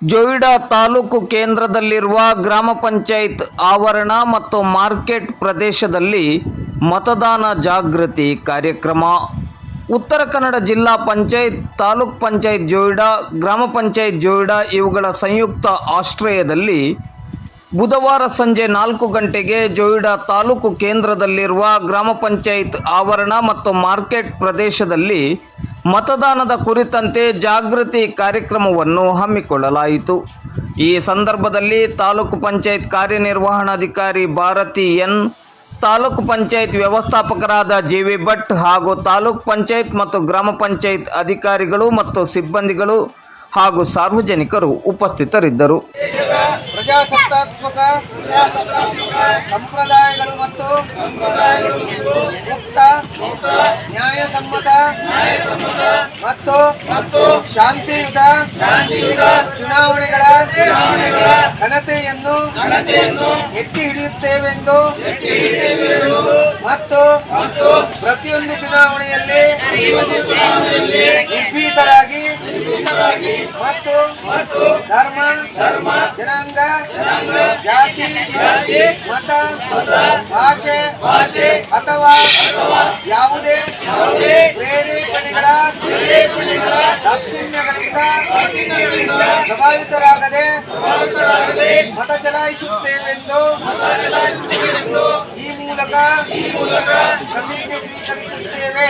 ಜೊಯ್ಡಾ ತಾಲೂಕು ಕೇಂದ್ರದಲ್ಲಿರುವ ಗ್ರಾಮ ಪಂಚಾಯತ್ ಆವರಣ ಮತ್ತು ಮಾರ್ಕೆಟ್ ಪ್ರದೇಶದಲ್ಲಿ ಮತದಾನ ಜಾಗೃತಿ ಕಾರ್ಯಕ್ರಮ. ಉತ್ತರ ಕನ್ನಡ ಜಿಲ್ಲಾ ಪಂಚಾಯತ್, ತಾಲೂಕ್ ಪಂಚಾಯತ್ ಜೋಯಿಡಾ, ಗ್ರಾಮ ಪಂಚಾಯತ್ ಜೋಯಿಡಾ ಇವುಗಳ ಸಂಯುಕ್ತ ಆಶ್ರಯದಲ್ಲಿ ಬುಧವಾರ ಸಂಜೆ ನಾಲ್ಕು ಗಂಟೆಗೆ ಜೋಯಿಡಾ ತಾಲೂಕು ಕೇಂದ್ರದಲ್ಲಿರುವ ಗ್ರಾಮ ಪಂಚಾಯತ್ ಆವರಣ ಮತ್ತು ಮಾರ್ಕೆಟ್ ಪ್ರದೇಶದಲ್ಲಿ ಮತದಾನದ ಕುರಿತಂತೆ ಜಾಗೃತಿ ಕಾರ್ಯಕ್ರಮವನ್ನು ಹಮ್ಮಿಕೊಳ್ಳಲಾಯಿತು. ಈ ಸಂದರ್ಭದಲ್ಲಿ ತಾಲೂಕು ಪಂಚಾಯತ್ ಕಾರ್ಯನಿರ್ವಹಣಾಧಿಕಾರಿ ಭಾರತಿ ಎನ್, ತಾಲೂಕು ಪಂಚಾಯತ್ ವ್ಯವಸ್ಥಾಪಕರಾದ ಜಿ ವಿ ಭಟ್ ಹಾಗೂ ತಾಲೂಕು ಪಂಚಾಯತ್ ಮತ್ತು ಗ್ರಾಮ ಪಂಚಾಯತ್ ಅಧಿಕಾರಿಗಳು ಮತ್ತು ಸಿಬ್ಬಂದಿಗಳು ಹಾಗೂ ಸಾರ್ವಜನಿಕರು ಉಪಸ್ಥಿತರಿದ್ದರು. ಪ್ರಜಾಸತ್ತಾತ್ಮಕ ಸಂಪ್ರದಾಯಗಳು ಮತ್ತು ನ್ಯಾಯಸಮ್ಮತ ಮತ್ತು ಶಾಂತಿಯುತ ಚುನಾವಣೆಗಳ ಘನತೆಯನ್ನು ಎತ್ತಿ ಹಿಡಿಯುತ್ತೇವೆಂದು ಮತ್ತು ಪ್ರತಿಯೊಂದು ಚುನಾವಣೆಯಲ್ಲಿ ನಿರ್ಭೀತರಾಗಿ ಮತ್ತು ಧರ್ಮ ಧರ್ಮ ಜನಾಂಗ ಜಾತಿ ಮತ ಮತ ಭಾಷೆ ಭಾಷೆ ಅಥವಾ ಯಾವುದೇ ಯಾವುದೇ ಪ್ರೇರೇಪಣೆಗಳ ದಾಕ್ಷಿಣ್ಯಗಳಿಂದ ಪ್ರಭಾವಿತರಾಗದೆ ಮತ ಚಲಾಯಿಸುತ್ತೇವೆಂದು ಈ ಮೂಲಕ ಪ್ರತಿಜ್ಞೆ ಸ್ವೀಕರಿಸುತ್ತೇವೆ.